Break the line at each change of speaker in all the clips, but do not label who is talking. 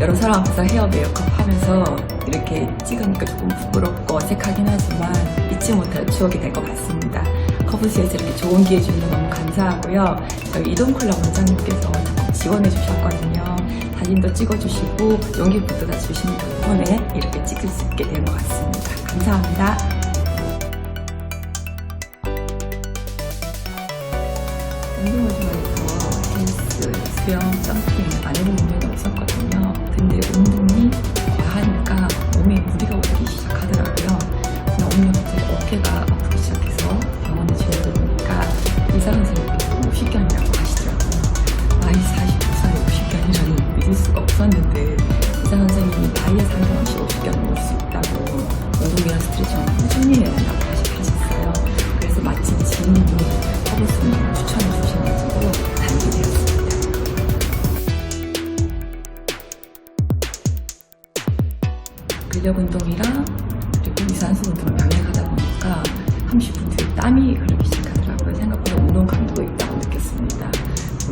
여러 사람 앞에서 헤어 메이크업 하면서 이렇게 찍으니까 조금 부끄럽고 어색하긴 하지만 잊지 못할 추억이 될 것 같습니다. 커브스에서 이렇게 좋은 기회 주셔서 너무 감사하고요. 저희 이동클럽 원장님께서 적극 지원해 주셨거든요. 사진도 찍어주시고 용기 북돋아 주신 덕분에 이렇게 찍을 수 있게 된 것 같습니다. 감사합니다. 운동을 좋아해서 헬스, 수영, 점핑 안 해본 적이 없었거든요. 근데 운동이 과하니까 몸에 무리가 오기 시작하더라고요. 어느 날 갑자기 어깨가 아프기 시작해서 병원에 재워보니까 의사 선생님께서 50견이라고 하시더라고요. 나이 42살에 50견이라니 믿을 수가 없었는데 의사 선생님이 다이어트 상관없이 50견 먹을 수 있다고 운동이랑 스트레칭을 꾸준히 해야 된다고 근력 운동이랑 그리고 유산소 운동을 병행하다 보니까 30분 뒤에 땀이 흐르기 시작하더라고요. 생각보다 운동 강도가 있다고 느꼈습니다.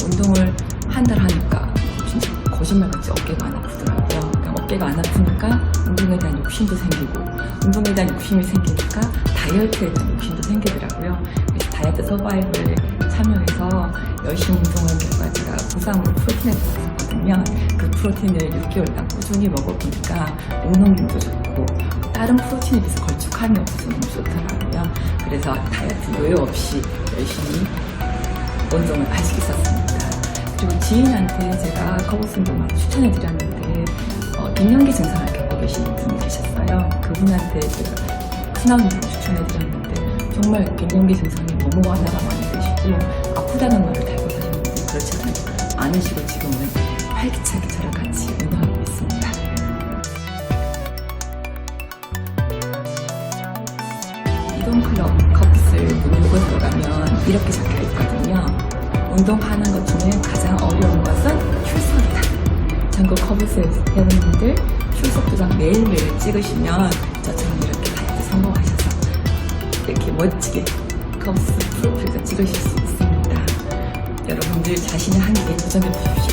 운동을 한 달 하니까 진짜 거짓말같이 어깨가 안 아프더라고요. 그냥 어깨가 안 아프니까 운동에 대한 욕심도 생기고 운동에 대한 욕심이 생기니까 다이어트에 대한 욕심도 생기더라고요. 그래서 다이어트 서바이벌에 참여해서 열심히 운동한 결과 제가 부상으로 받았 거든요. 그 프로틴을 6개월 동안 꾸준히 먹어보니까 운동량도 좋고 다른 프로틴에 비해서 걸쭉함이 없어서 너무 좋더라고요. 그래서 다이어트 노여 없이 열심히 운동을 할수 있었습니다. 그리고 지인한테 제가 커버스 운동을 추천해 드렸는데 어, 갱년기 증상을 겪고 계시는 분이 계셨어요. 그분한테 제가 순환 운동 추천해 드렸는데 정말 갱년기 증상이 너무 완화가 많이 되시고 아프다는 말을 달고 다니는데 그렇지 않- 않으시고 지금은 활기차게 저랑 같이 운동하고 있습니다. 이동클럽 커플 누르고 들어가면 이렇게 적혀 있거든요. 운동하는 것 중에 가장 어려운 것은 출석이다. 전국 커브스 여러분들 출석 도장 매일매일 찍으시면 저처럼 이렇게 다이어트 성공하셔서 이렇게 멋지게 커브스 프로필도 찍으실 수 있습니다. 여러분들 자신의 한계에 도전해 보십시오.